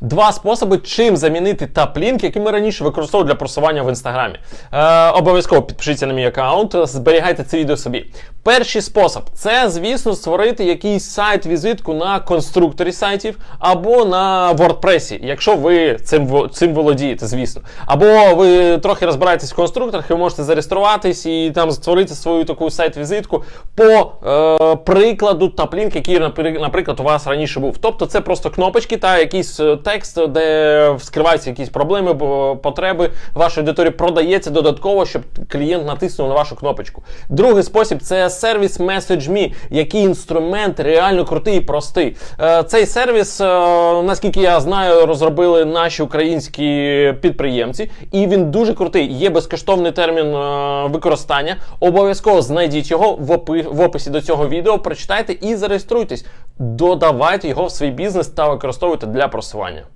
Два способи, чим замінити таплінк, який ми раніше використовували для просування в інстаграмі. Е, обов'язково підпишіться на мій аккаунт, зберігайте це відео собі. Перший спосіб це, звісно, створити якийсь сайт-візитку на конструкторі сайтів або на WordPress, якщо ви цим, цим володієте, звісно. Або ви трохи розбираєтесь в конструкторах, ви можете зареєструватись і там створити свою таку сайт-візитку по е, прикладу таплінк, який, наприклад, у вас раніше був. Тобто це просто кнопочки та якийсь е, текст, де вскриваються якісь проблеми, потреби вашої аудиторії продається додатково, щоб клієнт натиснув на вашу кнопочку. Другий спосіб це сервіс MessageMe, який інструмент реально крутий і простий. Е, Цей сервіс, е, наскільки я знаю, розробили наші українські підприємці, і він дуже крутий. Є безкоштовний термін е, використання. Обов'язково знайдіть його в описі до цього відео, прочитайте і зареєструйтесь. Додавайте його в свій бізнес та використовуйте для просування.